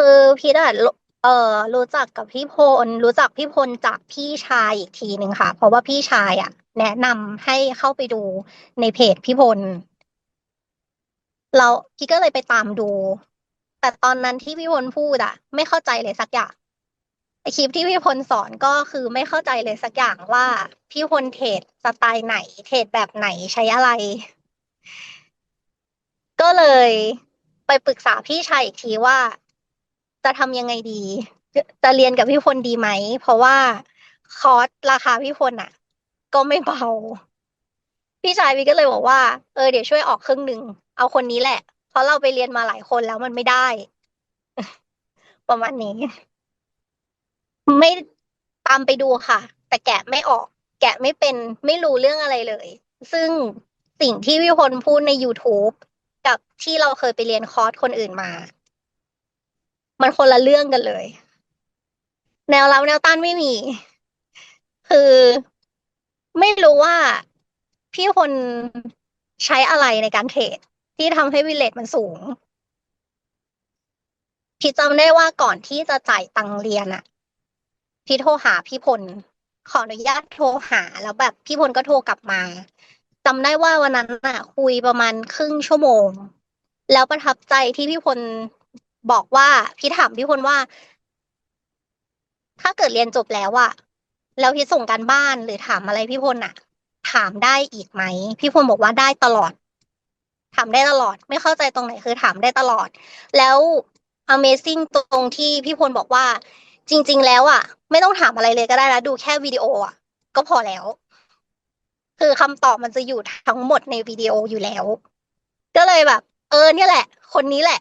คือพี่อะรู้เออรู้จักกับพี่พล รู้จักพี่พลจากพี่ชายอีกทีหนึ่งค่ะ เพราะว่าพี่ชายอะแนะนำให้เข้าไปดูในเพจพี่พลเราพี่ก็เลยไปตามดู แต่ตอนนั้นที่พี่พลพูดอะไม่เข้าใจเลยสักอย่างไอคลิปที่พี่พลสอนก็คือไม่เข้าใจเลยสักอย่างว่าพี่พลเทรดสไตล์ไหน เทรดแบบไหนใช้อะไร ก็เลยไปปรึกษาพี่ชายอีกทีว่า จะทำยังไงดี จะเรียนกับพี่พลดีไหม เพราะว่าคอร์สราคาพี่พลอะ ก็ไม่เบา พี่ชายวีก็เลยบอกว่า เออเดี๋ยวช่วยออกครึ่งหนึ่ง เอาคนนี้แหละ เพราะเราไปเรียนมาหลายคนแล้วมันไม่ได้ ประมาณนี้ ไม่ตามไปดูค่ะ แต่แกะไม่ออก แกะไม่เป็นไม่รู้เรื่องอะไรเลย ซึ่งสิ่งที่พี่พลพูดใน YouTube กับที่เราเคยไปเรียนคอร์สคนอื่นมา มันคนละเรื่องกันเลย แนวรับแนวต้านไม่มี คือไม่รู้ว่าพี่พลใช้อะไรในการเทรดที่ทำให้วิเลตมันสูง พี่จำได้ว่าก่อนที่จะจ่ายตังเรียนอะพี่โทรหาพี่พล ขออนุญาตโทรหาแล้วแบบพี่พลก็โทรกลับมาจำได้ว่าวันนั้นอะคุยประมาณครึ่งชั่วโมง แล้วประทับใจที่พี่พล บอกว่าพี่ถามพี่พลว่า ถ้าเกิดเรียนจบแล้วอะแล้วพี่ส่งการบ้านหรือถามอะไรพี่พลอะถามได้อีกไหมพี่พลบอกว่าได้ตลอด ถามได้ตลอด ไม่เข้าใจตรงไหนคือถามได้ตลอด แล้ว Amazing ตรงที่พี่พลบอกว่า จริง ๆ แล้วอะไม่ต้องถามอะไรเลยก็ได้แล้วดูแค่วิดีโออะก็พอแล้ว คือคำตอบมันจะอยู่ทั้งหมดในวิดีโออยู่แล้ว ก็เลยแบบ เออเนี่ยแหละ คนนี้แหละ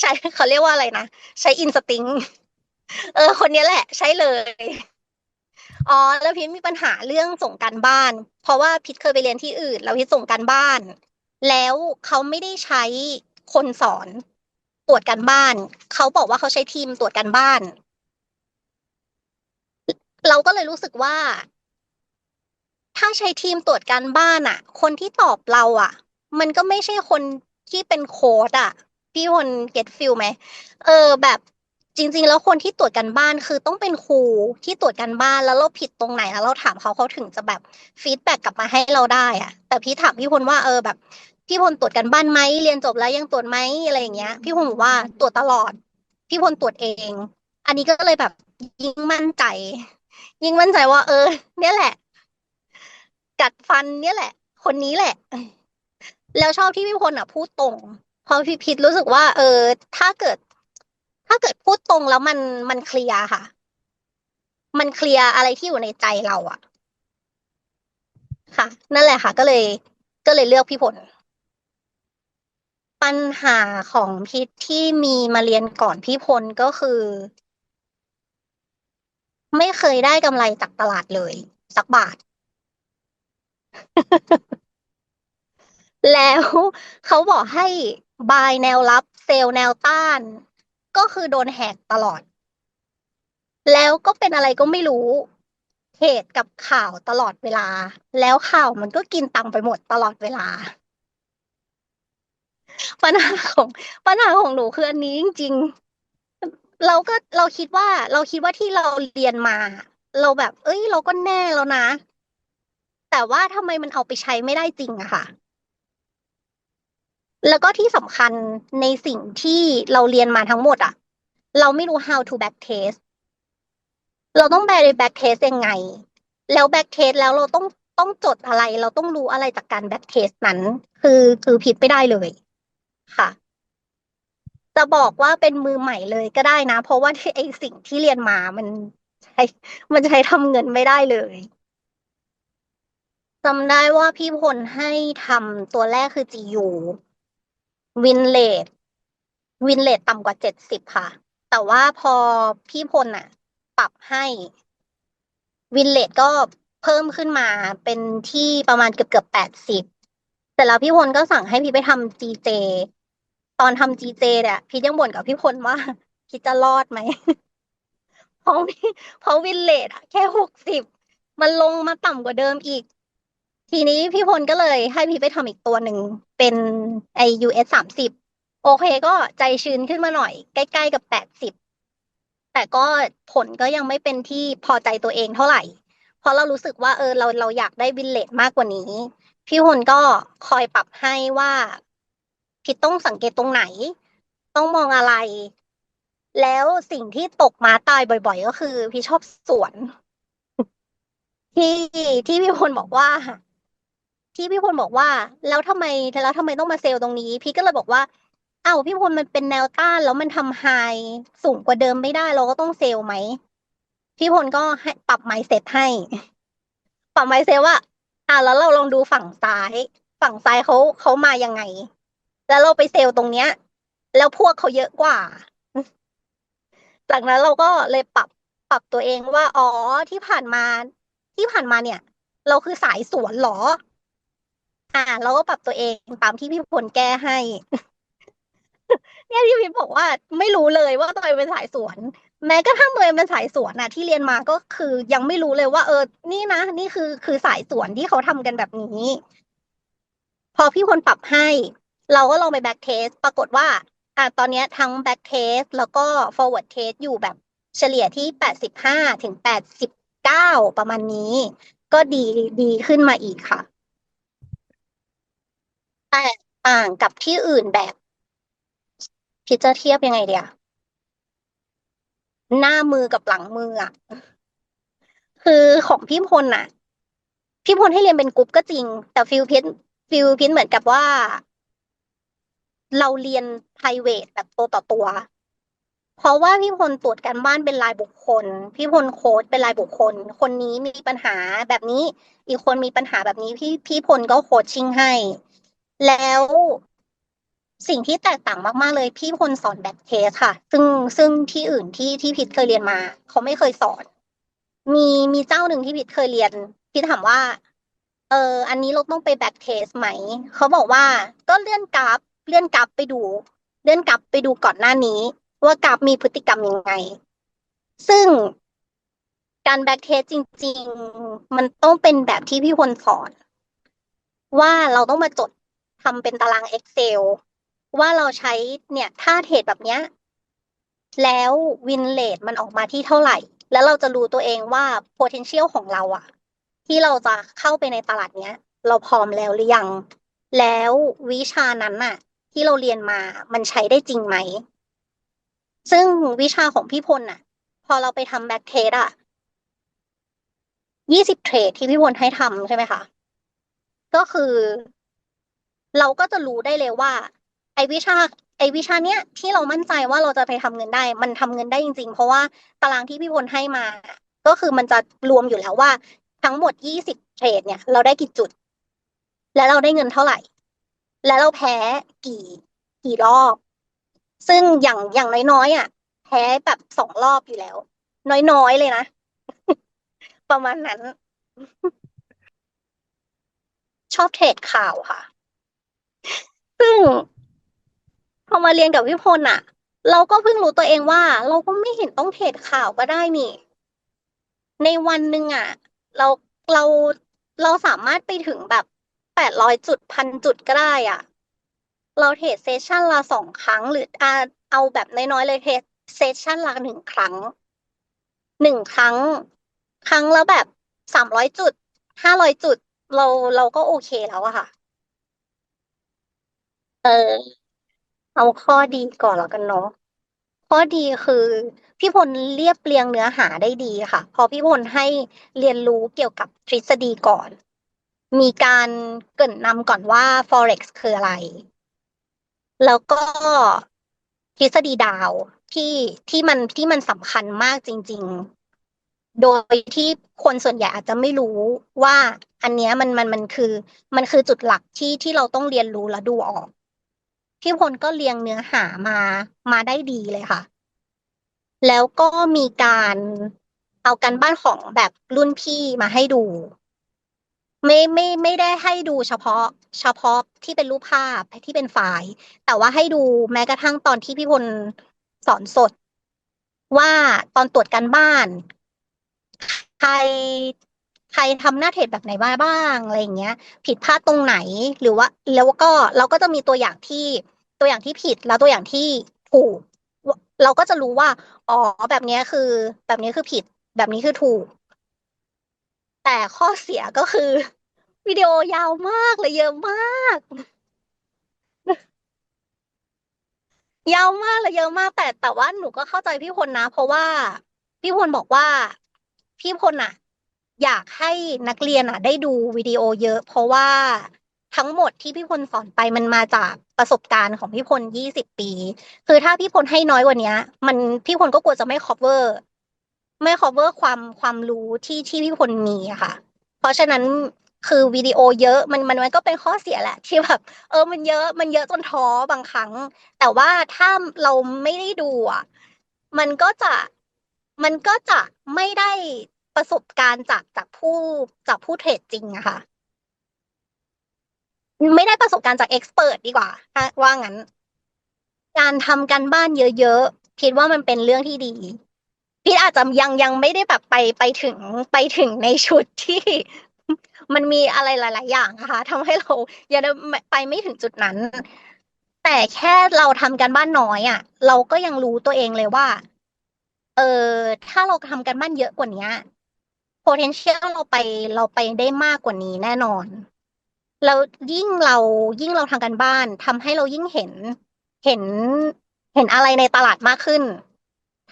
ใช้เขาเรียกว่าอะไรนะ ใช้อินสติ้งเออ คนนี้แหละ ใช้เลย อ๋อ แล้วพิมมีปัญหาเรื่องส่งการบ้าน เพราะว่าพิทเคยไปเรียนที่อื่น แล้วพิทส่งการบ้าน แล้วเขาไม่ได้ใช้คนสอนตรวจการบ้าน เขาบอกว่าเขาใช้ทีมตรวจการบ้าน เราก็เลยรู้สึกว่า ถ้าใช้ทีมตรวจการบ้านอะคนที่ตอบเราอะมันก็ไม่ใช่คนที่เป็นโค้ดอะ พี่คนเก็ตฟิลไหมเออแบบจริง ๆ แล้วคนที่ตรวจการบ้านคือต้องเป็นครูที่ตรวจการบ้านแล้วเราผิดตรงไหนแล้วเราถามเขาเขาถึงจะแบบฟีดแบ็กกลับมาให้เราได้อะแต่พี่ถามพี่พลว่าเออแบบ พี่พลตรวจการบ้านไหมเรียนจบแล้วยังตรวจไหมอะไรอย่างเงี้ย พี่พลบอกว่าตรวจตลอด พี่พลตรวจเอง อันนี้ก็เลยแบบยิ่งมั่นใจ ยิ่งมั่นใจว่า เออ เนี่ยแหละ กัดฟันเนี่ยแหละ คนนี้แหละ แล้วชอบที่พี่พลอะพูดตรง เพราะพี่พิดรู้สึกว่า เออ ถ้าเกิด ถ้าเกิดพูดตรงแล้วมันมันเคลียร์ค่ะ มันเคลียร์อะไรที่อยู่ในใจเราอะค่ะ นั่นแหละค่ะ ก็เลย ก็เลยเลือกพี่พลปัญหาของพิษที่มีมาเรียนก่อนพี่พลก็คือ ไม่เคยได้กำไรจากตลาดเลย สักบาท แล้วเขาบอกให้ บายแนวรับเซลล์แนวต้าน ก็คือโดนแหกตลอด แล้วก็เป็นอะไรก็ไม่รู้เหตุกับข่าวตลอดเวลา แล้วข่าวมันก็กินตังไปหมดตลอดเวลา ปัญหาของปัญหาของหนูคืออันนี้จริงๆ เราก็เราคิดว่าเราคิดว่าที่เราเรียนมา เราแบบ เอ้ย เราก็แน่แล้วนะ แต่ว่าทำไมมันเอาไปใช้ไม่ได้จริงอะค่ะ แล้วก็ที่สำคัญในสิ่งที่เราเรียนมาทั้งหมดอะเราไม่รู้ how to back test เราต้องแบร back test ยังไง แล้ว back test แล้วเราต้องต้องจดอะไร เราต้องรู้อะไรจากการ back test นั้น คือคือผิดไม่ได้เลยค่ะ จะบอกว่าเป็นมือใหม่เลยก็ได้นะ เพราะว่าไอสิ่งที่เรียนมามันใช้มันใช้ทำเงินไม่ได้เลยจำได้ว่าพี่พลให้ทำตัวแรกคือ GU วินเลทวินเลทต่ำกว่าเจ็ดสิบค่ะ แต่ว่าพอพี่พลอะปรับให้ วินเลทก็เพิ่มขึ้นมาเป็นที่ประมาณเกือบเกือบแปดสิบแต่แล้วพี่พลก็สั่งให้พี่ไปทำ GJ ตอนทำ GJ เจเนี่ยพี่ยังบ่นกับพี่พลว่าพี่จะรอดไหมเพราะเพราะวินเลทอะแค่หกสิบมันลงมาต่ำกว่าเดิมอีก ทีนี้พี่พลก็เลยให้พี่ไปทำอีกตัวหนึ่งเป็นไอ US สามสิบโอเคก็ใจชื้นขึ้นมาหน่อย ใกล้ๆกับแปดสิบแต่ก็ผลก็ยังไม่เป็นที่พอใจตัวเองเท่าไหร่ เพราะเรารู้สึกว่าเออเราเราอยากได้วินเลทมากกว่านี้ พี่พลก็คอยปรับให้ว่าผิดต้องสังเกตตรงไหน ต้องมองอะไร แล้วสิ่งที่ตกมาตายบ่อย ๆ ก็คือ พี่ชอบสวน ที่ที่พี่พลบอกว่า ที่พี่พลบอกว่า แล้วทำไมแล้วทำไมต้องมาเซลล์ตรงนี้ พี่ก็เลยบอกว่าอ้าวพี่พลมันเป็นแนวต้านแล้วมันทำไฮสูงกว่าเดิมไม่ได้เราก็ต้องเซลล์ไหมพี่พลก็ปรับไมเซ็ตให้ ปรับไมเซ็ตว่า อ่าแล้วเราลองดูฝั่งซ้าย ฝั่งซ้ายเขาเขามายังไง แล้วเราไปเซลล์ตรงเนี้ย แล้วพวกเขาเยอะกว่า จากนั้นเราก็เลยปรับปรับตัวเองว่า อ๋อที่ผ่านมาที่ผ่านมาเนี่ย เราคือสายสวนหรอ อ่าเราก็ปรับตัวเองตามที่พี่พลแก้ให้ เนี่ยพี่พิมบอกว่าไม่รู้เลยว่าตัวเองเป็นสายสวน แม้กระทั่งตัวเองเป็นสายสวนน่ะ ที่เรียนมาก็คือยังไม่รู้เลยว่า เออ นี่นะนี่คือคือสายสวนที่เขาทำกันแบบนี้ พอพี่พลปรับให้ เราก็ลองไปแบ็กเทสปรากฏว่าอ่าตอนนี้ทั้งแบ็กเทสแล้วก็ forward test อยู่แบบเฉลี่ยที่แปดสิบห้าถึงแปดสิบเก้าประมาณนี้ ก็ดีดีขึ้นมาอีกค่ะ แต่ต่างกับที่อื่นแบบพี่จะเทียบยังไงเดียหน้ามือกับหลังมืออะคือของพี่พลน่ะ พี่พลให้เรียนเป็นกรุ๊ปก็จริง แต่ฟิลพินฟิลพินเหมือนกับว่า เราเรียน private แบบตัวต่อตัว เพราะว่าพี่พลตรวจการบ้านเป็นรายบุคคล พี่พลโค้ดเป็นรายบุคคล คนนี้มีปัญหาแบบนี้ อีกคนมีปัญหาแบบนี้ พี่พี่พลก็โคชชิ่งให้ แล้วสิ่งที่แตกต่างมาก ๆ เลยพี่พลสอนแบ็คเทสค่ะ ซึ่งซึ่งที่อื่นที่ที่พิทเคยเรียนมา เขาไม่เคยสอน มีมีเจ้าหนึ่งที่พิทเคยเรียนพี่ถามว่า เอออันนี้เราต้องไปแบ็คเทสไหม เขาบอกว่าก็เลื่อนกราฟเลื่อนกราฟไปดู เลื่อนกราฟไปดูก่อนหน้านี้ ว่ากราฟมีพฤติกรรมยังไง ซึ่งการแบ็คเทสจริง ๆ มันต้องเป็นแบบที่พี่พลสอน ว่าเราต้องมาจด ทำเป็นตาราง Excel ว่าเราใช้เนี่ยท่าเทรดแบบเนี้ยแล้ววินเลทมันออกมาที่เท่าไหร่ แล้วเราจะรู้ตัวเองว่า potential ของเราอะที่เราจะเข้าไปในตลาดเนี้ย เราพร้อมแล้วหรือยัง แล้ววิชานั้นน่ะ ที่เราเรียนมามันใช้ได้จริงไหม ซึ่งวิชาของพี่พลน่ะ พอเราไปทำแบ็กเทสอะยี่สิบเทรดที่พี่พลให้ทำใช่ไหมคะ ก็คือ เราก็จะรู้ได้เลยว่า ไอวิชาไอวิชาเนี้ยที่เรามั่นใจว่าเราจะไปทำเงินได้ มันทำเงินได้จริง ๆ เพราะว่าตารางที่พี่พลให้มา ก็คือมันจะรวมอยู่แล้วว่า ทั้งหมดยี่สิบเทรดเนี่ย เราได้กี่จุด และเราได้เงินเท่าไหร่ และเราแพ้กี่กี่รอบ ซึ่งอย่างอย่างน้อยๆอะ แพ้แบบสองรอบอยู่แล้ว น้อยๆเลยนะ ประมาณนั้น ชอบเทรดข่าวค่ะ ซึ่งพอมาเรียนกับพี่พลอะเราก็เพิ่งรู้ตัวเองว่า เราก็ไม่เห็นต้องเทรดข่าวก็ได้นี่ ในวันหนึ่งอะเราเราเราสามารถไปถึงแบบแปดร้อยจุดพันจุดก็ได้อะเราเทรดเซสชันละสองครั้ง หรืออาเอาแบบน้อยๆเลยเทรดเซสชันละหนึ่งครั้งหนึ่งครั้ง ครั้งแล้วแบบสามร้อยจุดห้าร้อยจุด เราเราก็โอเคแล้วอะค่ะ เออ เอาข้อดีก่อนแล้วกันเนาะข้อดีคือพี่พลเรียบเรียงเนื้อหาได้ดีค่ะ พอพี่พลให้เรียนรู้เกี่ยวกับทฤษฎีก่อน มีการเกริ่นนำก่อนว่า forex คืออะไร แล้วก็ทฤษฎีดาวที่ที่มันที่มันสำคัญมากจริง ๆ โดยที่คนส่วนใหญ่อาจจะไม่รู้ว่า อันเนี้ยมันมันมันคือ มันคือจุดหลักที่ที่เราต้องเรียนรู้และดูออก พี่พลก็เรียงเนื้อหามามาได้ดีเลยค่ะ แล้วก็มีการเอาการบ้านของแบบรุ่นพี่มาให้ดู ไม่ไม่ไม่ได้ให้ดูเฉพาะ เฉพาะที่เป็นรูปภาพที่เป็นไฟล์ แต่ว่าให้ดูแม้กระทั่งตอนที่พี่พลสอนสด ว่าตอนตรวจการบ้าน ใครใครทำหน้าเทรดแบบไหนบ้างบ้างอะไรอย่างเงี้ย ผิดพลาดตรงไหนหรือว่า แล้วก็เราก็จะมีตัวอย่างที่ ตัวอย่างที่ผิดแล้วตัวอย่างที่ถูก เราก็จะรู้ว่า อ๋อแบบนี้คือ แบบนี้คือผิด แบบนี้คือถูก แต่ข้อเสียก็คือ วิดีโอยาวมากเลยเยอะมาก ยาวมากเลยเยอะมาก แต่แต่ว่าหนูก็เข้าใจพี่พลนะ เพราะว่าพี่พลบอกว่าพี่พลอะอยากให้นักเรียนอะได้ดูวิดีโอเยอะ เพราะว่า ทั้งหมดที่พี่พลสอนไปมันมาจากประสบการณ์ของพี่พลยี่สิบปี คือถ้าพี่พลให้น้อยกว่านี้มันพี่พลก็กลัวจะไม่ cover ไม่ cover ความความรู้ที่ที่พี่พลมีค่ะ เพราะฉะนั้นคือวิดีโอเยอะมันมันมันก็เป็นข้อเสียแหละ ที่แบบเออมันเยอะมันเยอะจนท้อบางครั้ง แต่ว่าถ้าเราไม่ได้ดูอะมันก็จะมันก็จะไม่ได้ประสบการณ์จากจากผู้จากผู้เทรดจริงอะค่ะ ไม่ได้ประสบการณ์จากเอ็กซ์เพรสดีกว่าว่างั้น การทำการบ้านเยอะๆคิดว่ามันเป็นเรื่องที่ดีพี่อาจจะยังยังไม่ได้แบบไปไปถึงไปถึงในชุดที่มันมีอะไรหลาย ๆ อย่างนะคะทำให้เรายังไปไม่ถึงจุดนั้น แต่แค่เราทำการบ้านน้อยอะ เราก็ยังรู้ตัวเองเลยว่า เออถ้าเราทำการบ้านเยอะกว่านี้ potential เราไปเราไปได้มากกว่านี้แน่นอน แล้วยิ่งเรายิ่งเราทำการบ้านทำให้เรายิ่งเห็นเห็นเห็นอะไรในตลาดมากขึ้น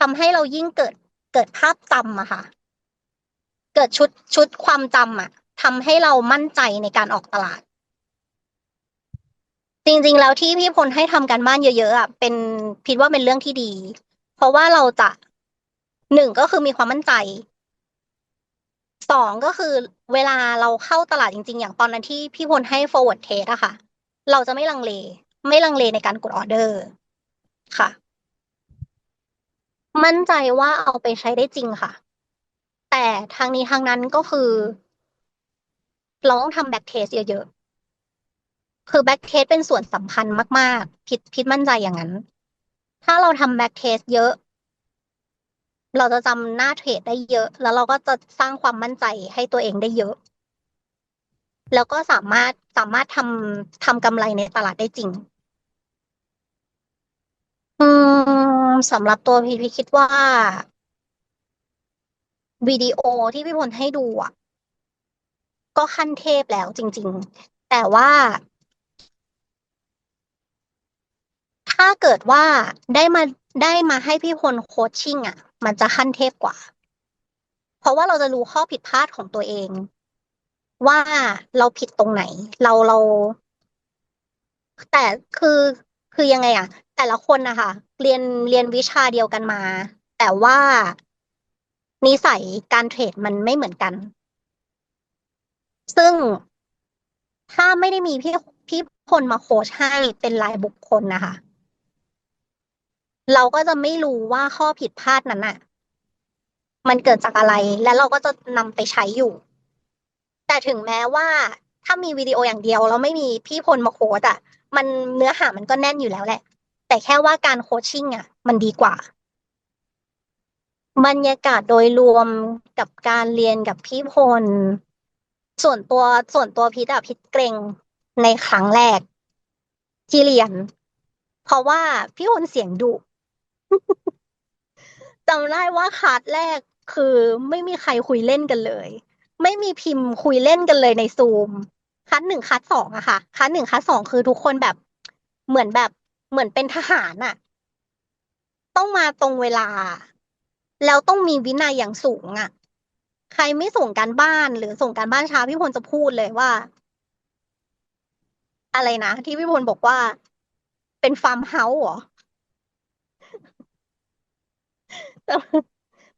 ทำให้เรายิ่งเกิดเกิดภาพจำอะค่ะ เกิดชุดชุดความจำอะทำให้เรามั่นใจในการออกตลาด จริงๆแล้วที่พี่พลให้ทำการบ้านเยอะๆอะเป็นพิดว่าเป็นเรื่องที่ดี เพราะว่าเราจะหนึ่งก็คือมีความมั่นใจ สองก็คือเวลาเราเข้าตลาดจริง ๆ อย่างตอนนั้นที่พี่พลให้ forward test อะค่ะ เราจะไม่ลังเล ไม่ลังเลในการกดออเดอร์ค่ะ มั่นใจว่าเอาไปใช้ได้จริงค่ะ แต่ทางนี้ทางนั้นก็คือ เราต้องทำแบ็กเทสเยอะๆ คือแบ็กเทสเป็นส่วนสำคัญมาก ๆ พิดพิดมั่นใจอย่างนั้น ถ้าเราทำแบ็กเทสเยอะ เราจะจำหน้าเทรดได้เยอะ แล้วเราก็จะสร้างความมั่นใจให้ตัวเองได้เยอะ แล้วก็สามารถสามารถทำทำกำไรในตลาดได้จริง อืมสำหรับตัวพี่พี่คิดว่า วิดีโอที่พี่พลให้ดูอะ ก็ขั้นเทพแล้วจริง ๆ แต่ว่าถ้าเกิดว่าได้มาได้มาให้พี่พลโคชชิ่งอะ มันจะขั้นเทพกว่า เพราะว่าเราจะรู้ข้อผิดพลาดของตัวเอง ว่าเราผิดตรงไหน เราเรา แต่คือคือยังไงอะแต่ละคนนะคะเรียนเรียนวิชาเดียวกันมา แต่ว่านิสัยการเทรดมันไม่เหมือนกัน ซึ่งถ้าไม่ได้มีพี่พี่พลมาโค้ชให้เป็นรายบุคคลนะคะ เราก็จะไม่รู้ว่าข้อผิดพลาดนั้นอะมันเกิดจากอะไร และเราก็จะนำไปใช้อยู่ แต่ถึงแม้ว่าถ้ามีวิดีโออย่างเดียวแล้วไม่มีพี่พลมาโค้ชอะมันเนื้อหามันก็แน่นอยู่แล้วแหละ แต่แค่ว่าการโคชชิ่งอะมันดีกว่าบรรยากาศโดยรวมกับการเรียนกับพี่พล ส่วนตัวส่วนตัวพิทอะพิทเกรงในครั้งแรกที่เรียน เพราะว่าพี่พลเสียงดุ จำได้ว่าคาดแรกคือไม่มีใครคุยเล่นกันเลย ไม่มีพิมพ์คุยเล่นกันเลยในซูมคัดหนึ่งคัดสองอะค่ะคัดหนึ่งคัดสองคือทุกคนแบบเหมือนแบบเหมือนเป็นทหารอะต้องมาตรงเวลา แล้วต้องมีวินัยอย่างสูงอะใครไม่ส่งการบ้านหรือส่งการบ้านช้าพี่พลจะพูดเลยว่า อะไรนะที่พี่พลบอกว่า เป็นฟาร์มเฮาส์เหรอ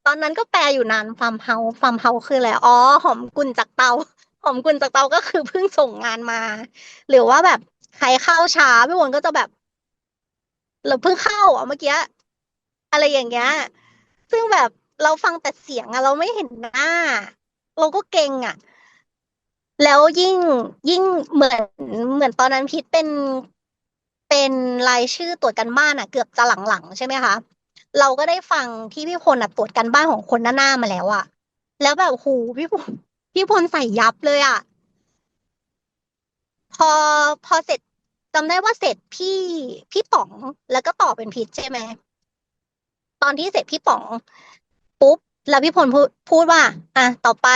ตอนนั้นก็แปลอยู่นานฟาร์มเฮาฟาร์มเฮาคืออะไรอ๋อ หอมกุ่นจากเตา หอมกุ่นจากเตาก็คือเพิ่งส่งงานมา หรือว่าแบบใครเข้าช้าพี่พลก็จะแบบเราเพิ่งเข้าอะเมื่อกี้อะไรอย่างเงี้ย ซึ่งแบบเราฟังแต่เสียงอะเราไม่เห็นหน้า เราก็เก่งอะแล้วยิ่งยิ่งเหมือนเหมือนตอนนั้นพิทเป็นเป็นรายชื่อตรวจกันบ้านอะเกือบจะหลังๆใช่ไหมคะ เราก็ได้ฟังที่พี่พลตรวจกันบ้านของคนหน้าหน้ามาแล้วอะแล้วแบบหูพี่พลพี่พลใส่ยับเลยอะพอพอเสร็จจำได้ว่าเสร็จพี่พี่ป๋องแล้วก็ต่อเป็นพิชใช่ไหมตอนที่เสร็จพี่ป๋อง ปุ๊บ แล้วพี่พลพูดพูดว่า อะต่อไป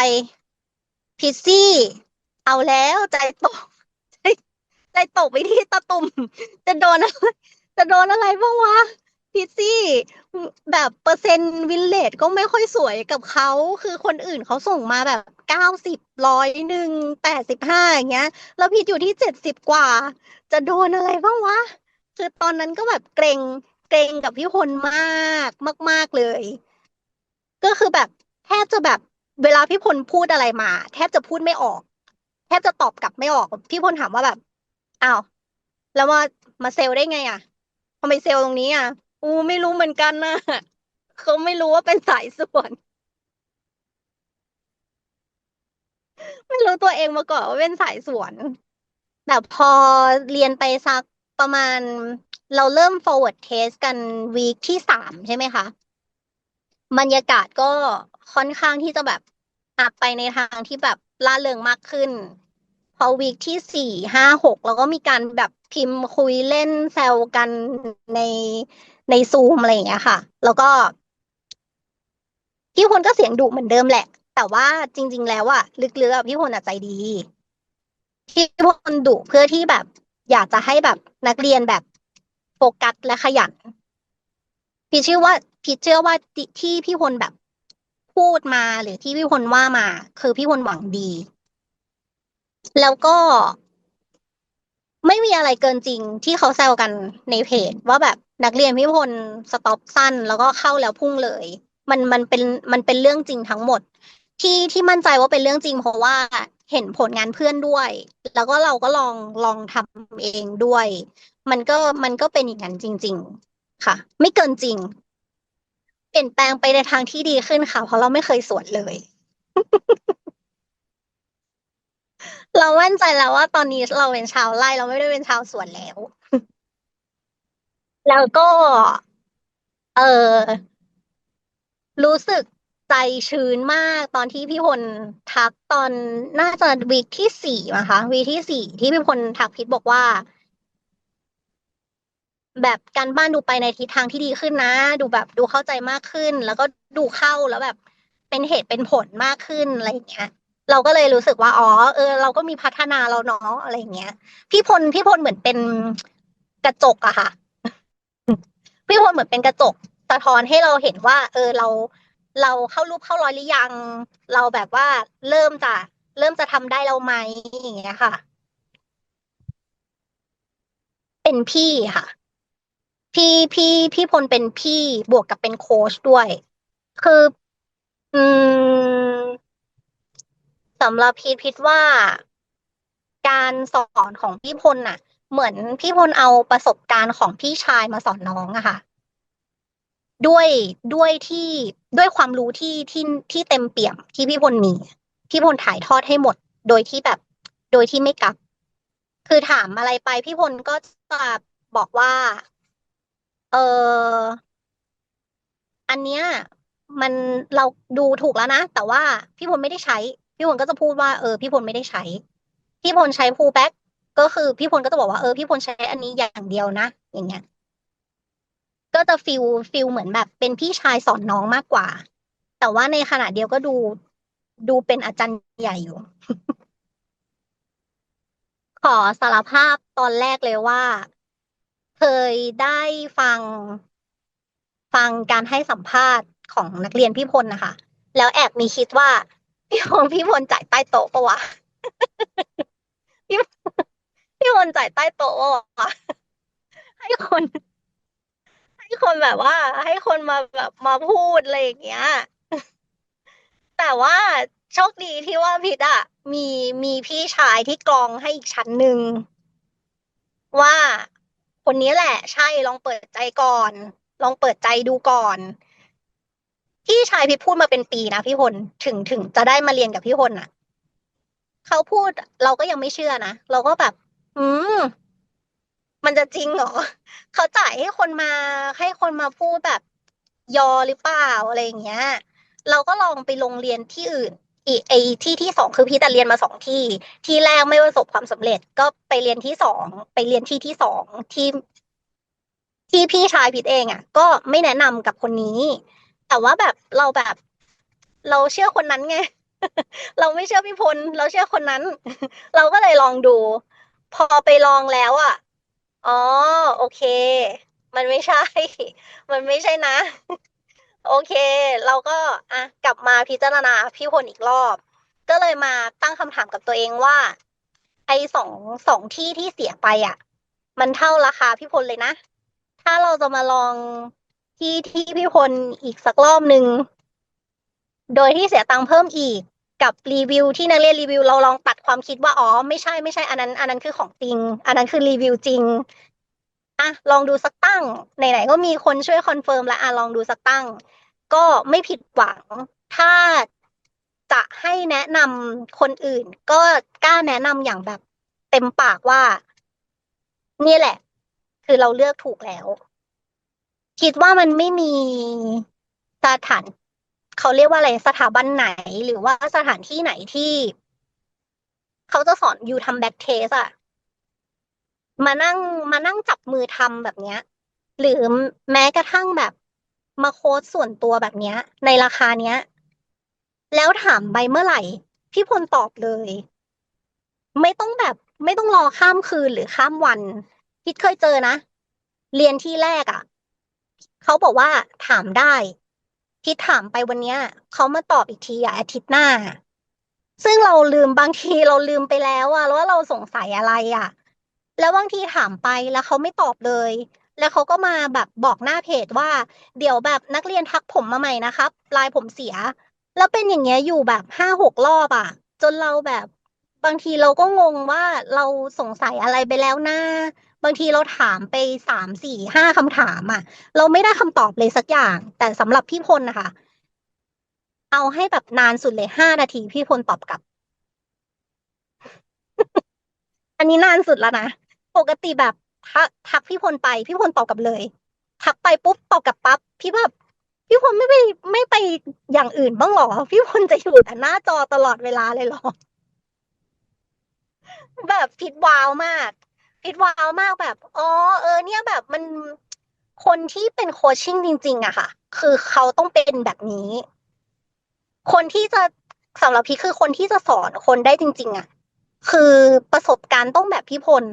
พิซซี่ เอาแล้วใจตกใจตกไปที่ตาตุ่มจะโดนอะไรจะโดนอะไรบ้างวะ พิซซี่แบบเปอร์เซ็นต์วินเลจก็ไม่ค่อยสวยกับเขาคือคนอื่นเขาส่งมาแบบเก้าสิบร้อยหนึ่งแปดสิบห้าอย่างเงี้ย แล้วพีทอยู่ที่เจ็ดสิบกว่า จะโดนอะไรบ้างวะ คือตอนนั้นก็แบบเกรงเกรงกับพี่พลมากมาก ๆเลย ก็คือแบบแทบจะแบบเวลาพี่พลพูดอะไรมา แทบจะพูดไม่ออก แทบจะตอบกลับไม่ออกพี่พลถามว่าแบบอ้าวแล้วมามาเซลได้ไง อะทำไมเซลตรงนี้อะ อูไม่รู้เหมือนกันนะเขาไม่รู้ว่าเป็นสายส่วน ไม่รู้ตัวเองมาก่อนว่าเป็นสายสวน แต่พอเรียนไปสักประมาณ เราเริ่ม forward test กันวีคที่สามใช่ไหมคะบรรยากาศก็ค่อนข้างที่จะแบบอับไปในทางที่แบบล่าเริงมากขึ้น พอวีคที่สี่ห้าหกเราก็มีการแบบพิมพ์คุยเล่นแซวกันใน ในซูมอะไรอย่างเงี้ยค่ะ แล้วก็พี่พลก็เสียงดุเหมือนเดิมแหละ แต่ว่าจริง ๆ แล้วอะลึกๆพี่พลอะใจดีพี่พลดุเพื่อที่แบบ อยากจะให้แบบนักเรียนแบบโฟกัสและขยัน พี่เชื่อว่าพี่เชื่อว่าที่พี่พลแบบพูดมาหรือที่พี่พลว่ามา คือพี่พลหวังดี แล้วก็ไม่มีอะไรเกินจริงที่เขาแซวกันในเพจว่าแบบ นักเรียนพี่พลสต็อปสั้น แล้วก็เข้าแล้วพุ่งเลย มันมันเป็นมันเป็นเรื่องจริงทั้งหมด ที่ที่มั่นใจว่าเป็นเรื่องจริง เพราะว่าเห็นผลงานเพื่อนด้วย แล้วก็เราก็ลองลองทำเองด้วย มันก็มันก็เป็นอย่างนั้นจริง ๆ ค่ะ ไม่เกินจริง เปลี่ยนแปลงไปในทางที่ดีขึ้นค่ะเพราะเราไม่เคยสวนเลย เรามั่นใจแล้วว่าตอนนี้เราเป็นชาวไร่เราไม่ได้เป็นชาวสวนแล้ว แล้วก็ เออรู้สึกใจชื้นมากตอนที่พี่พลทักตอนน่าจะวีคที่สี่นะคะวีคที่สี่ที่พี่พลทักพิทบอกว่า แบบการบ้านดูไปในทิศทางที่ดีขึ้นนะ ดูแบบดูเข้าใจมากขึ้น แล้วก็ดูเข้าแล้วแบบเป็นเหตุเป็นผลมากขึ้นอะไรอย่างเงี้ย เราก็เลยรู้สึกว่าอ๋อเออ เราก็มีพัฒนาเราเนาะอะไรอย่างเงี้ย พี่พลพี่พลเหมือนเป็นกระจกอะค่ะ พี่พลเหมือนเป็นกระจกสะท้อนให้เราเห็นว่า เออเราเราเข้ารูปเข้ารอยหรือยัง เราแบบว่าเริ่มจะเริ่มจะทำได้เราไหมอย่างเงี้ยค่ะ เป็นพี่ค่ะ พี่พี่พี่พลเป็นพี่บวกกับเป็นโค้ชด้วย คือ อืมสำหรับพีทพิทว่า การสอนของพี่พลน่ะ เหมือนพี่พลเอาประสบการณ์ของพี่ชายมาสอนน้องอะค่ะ ด้วยด้วยที่ด้วยความรู้ที่ที่ที่เต็มเปี่ยมที่พี่พลมีพี่พลถ่ายทอดให้หมด โดยที่แบบ โดยที่ไม่กักคือถามอะไรไปพี่พลก็จะบอกว่า เอออันเนี้ยมันเราดูถูกแล้วนะ แต่ว่าพี่พลไม่ได้ใช้ พี่พลก็จะพูดว่าเออพี่พลไม่ได้ใช้ พี่พลใช้พูแบ็ก ก็คือพี่พลก็จะบอกว่าเออพี่พลใช้อันนี้อย่างเดียวนะ อย่างเงี้ย ก็จะฟิลฟิลเหมือนแบบ เป็นพี่ชายสอนน้องมากกว่า แต่ว่าในขณะเดียวก็ดูดูเป็นอาจารย์ใหญ่อยู่ ขอสารภาพตอนแรกเลยว่า เคยได้ฟัง ฟังการให้สัมภาษณ์ของนักเรียนพี่พลนะคะ แล้วแอบมีคิดว่า พี่พลพี่พลจ่ายใต้โต๊ะปะวะพี่ พี่พลจ่ายใต้โต๊ะปะวะให้คน ให้คนแบบว่า ให้คนมาแบบมาพูดอะไรอย่างเงี้ย แต่ว่าโชคดีที่ว่าพิดอะ มีมีพี่ชายที่กรองให้อีกชั้นหนึ่งว่าคนนี้แหละ ใช่ลองเปิดใจก่อน ลองเปิดใจดูก่อน พี่ชายพี่พูดมาเป็นปีนะพี่พลถึงถึงจะได้มาเรียนกับพี่พลอะ เขาพูดเราก็ยังไม่เชื่อนะ เราก็แบบ อืม มันจะจริงเหรอ เขาจ่ายให้คนมา ให้คนมาพูดแบบยอหรือเปล่าอะไรอย่างเงี้ย เราก็ลองไปโรงเรียนที่อื่น อีไอที่ที่สองคือพี่แต่เรียนมาสองที่ ที่แรกไม่ประสบความสำเร็จ ก็ไปเรียนที่สองไปเรียนที่ที่สองที่ ที่พี่ชายพิดเองอะ ก็ไม่แนะนำกับคนนี้ แต่ว่าแบบเราแบบ เราเชื่อคนนั้นไง เราไม่เชื่อพี่พลเราเชื่อคนนั้น เราก็เลยลองดู พอไปลองแล้วอะ อ๋อ โอเค มันไม่ใช่ มันไม่ใช่นะ โอเค เราก็อะกลับมาพิจารณาพี่พลอีกรอบ ก็เลยมาตั้งคำถามกับตัวเองว่า ไอ้สองสองที่ที่เสียไปอะ มันเท่าราคาพี่พลเลยนะ ถ้าเราจะมาลองที่ที่พี่พลอีกสักรอบหนึ่ง โดยที่เสียตังค์เพิ่มอีก กับรีวิวที่นักเรียนรีวิวเราลองตัดความคิดว่าอ๋อไม่ใช่ไม่ใช่อันนั้น อันนั้นคือของจริง อันนั้นคือรีวิวจริงอะลองดูสักตั้งไหนๆก็มีคนช่วยคอนเฟิร์มแล้วอะลองดูสักตั้ง ก็ไม่ผิดหวังถ้าจะให้แนะนำคนอื่น ก็กล้าแนะนำอย่างแบบ เต็มปากว่า นี่แหละ คือเราเลือกถูกแล้ว คิดว่ามันไม่มีสถาน เขาเรียกว่าอะไรสถาบันไหนหรือว่าสถานที่ไหนที่เขาจะสอนอยู่ทำแบ็กเทสอะมานั่งมานั่งจับมือทำแบบเนี้ย หรือแม้กระทั่งแบบมาโค้ดส่วนตัวแบบเนี้ย ในราคาเนี้ย แล้วถามไปเมื่อไหร่ พี่พลตอบเลย ไม่ต้องแบบ ไม่ต้องรอข้ามคืนหรือข้ามวันพิดเคยเจอนะ เรียนที่แรกอะ่ะ เขาบอกว่าถามได้ พิดถามไปวันเนี้ยเขามาตอบอีกทีอะอาทิตย์หน้า ซึ่งเราลืมบางทีเราลืมไปแล้วอะว่าเราสงสัยอะไรอะแล้วบางทีถามไปแล้วเขาไม่ตอบเลย แล้วเขาก็มาแบบบอกหน้าเพจว่า เดี๋ยวแบบนักเรียนทักผมมาใหม่นะครับลายผมเสีย แล้วเป็นอย่างเงี้ยอยู่แบบห้าหกรอบอะจนเราแบบบางทีเราก็งงว่าเราสงสัยอะไรไปแล้วนะ บางทีเราถามไปสามสี่ห้าคำถามอะเราไม่ได้คำตอบเลยสักอย่าง แต่สำหรับพี่พลนะคะ เอาให้แบบนานสุดเลยห้านาทีพี่พลตอบกลับ อันนี้นานสุดแล้วนะ ปกติแบบทักทักพี่พลไป พี่พลตอบกลับเลย ทักไปปุ๊บตอบกลับปั๊บพี่แบบพี่พลไม่ไปไม่ไปอย่างอื่นบ้างหรอ พี่พลจะอยู่แต่หน้าจอตลอดเวลาเลยหรอ แบบผิดว้าวมาก ผิดว้าวมากแบบ อ๋อ เออ เนี่ยแบบมันคนที่เป็นโคชชิ่งจริง ๆอะค่ะ คือเขาต้องเป็นแบบนี้ คนที่จะสำหรับพี่คือคนที่จะสอนคนได้จริง ๆอะคือประสบการณ์ต้องแบบพี่พล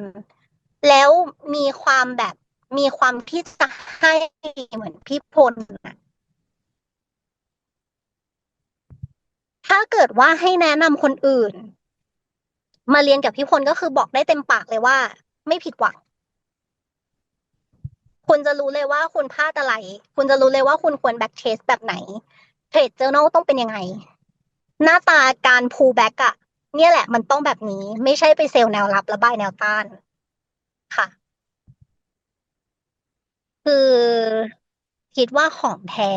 แล้วมีความแบบมีความที่จะให้เหมือนพี่พลนะถ้าเกิดว่าให้แนะนำคนอื่น มาเรียนกับพี่พลก็คือบอกได้เต็มปากเลยว่า ไม่ผิดหวัง คุณจะรู้เลยว่าคุณพลาดอะไร คุณจะรู้เลยว่าคุณควรแบ็กเทสแบบไหนเทรดเจอร์นลต้องเป็นยังไง หน้าตาการพูแบ็กอะเนี่ยแหละมันต้องแบบนี้ ไม่ใช่ไปเซลล์แนวรับแล้วบายแนวต้าน ค่ะ คือคิดว่าของแท้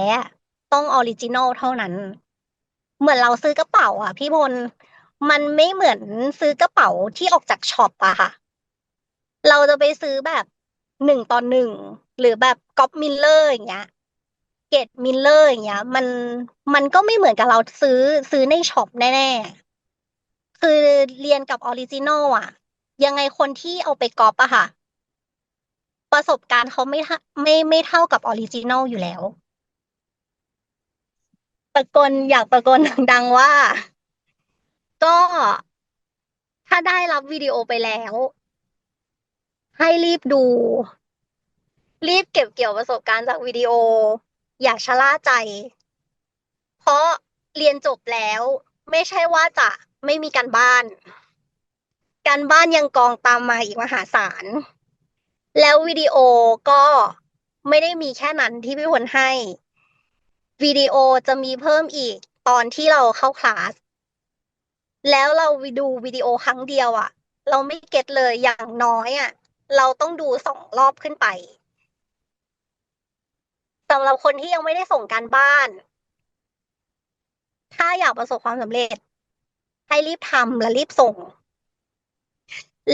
ต้องออริจินอลเท่านั้น เหมือนเราซื้อกระเป๋า อะ พี่พลมันไม่เหมือนซื้อกระเป๋าที่ออกจากช็อปอะค่ะ เราจะไปซื้อแบบหนึ่งต่อหนึ่งหรือแบบก๊อปมิลเลอร์อย่างเงี้ยเกตมิลเลอร์อย่างเงี้ย มันมันก็ไม่เหมือนกับเราซื้อซื้อในช็อปแน่ๆ คือเรียนกับออริจินอลอะ ยังไงคนที่เอาไปก๊อปอะค่ะ ประสบการณ์เขาไม่ไม่ไม่เท่ากับออริจินอลอยู่แล้วตะโกนอยากตะโกนดังๆว่า ก็ถ้าได้รับวิดีโอไปแล้ว ให้รีบดู รีบเก็บเกี่ยวประสบการณ์จากวิดีโอ อย่าชะล่าใจ เพราะเรียนจบแล้ว ไม่ใช่ว่าจะไม่มีการบ้าน การบ้านยังกองตามมาอีกมหาศาล แล้ววิดีโอก็ไม่ได้มีแค่นั้นที่พี่พลให้ วิดีโอจะมีเพิ่มอีกตอนที่เราเข้าคลาสแล้วเราดูวิดีโอครั้งเดียวอะ่ะ เราไม่เก็ตเลยอย่างน้อยอะ่ะ เราต้องดูสองรอบขึ้นไปสำหรับคนที่ยังไม่ได้ส่งการบ้าน ถ้าอยากประสบความสำเร็จ ให้รีบทำและรีบส่ง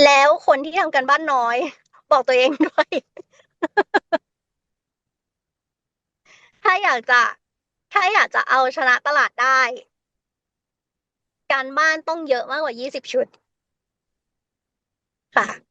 แล้วคนที่ทำการบ้านน้อย บอกตัวเองด้วย ถ้าอยากจะ ถ้าอยากจะเอาชนะตลาดได้ การบ้านต้องเยอะมากกว่ายี่สิบชุด ค่ะ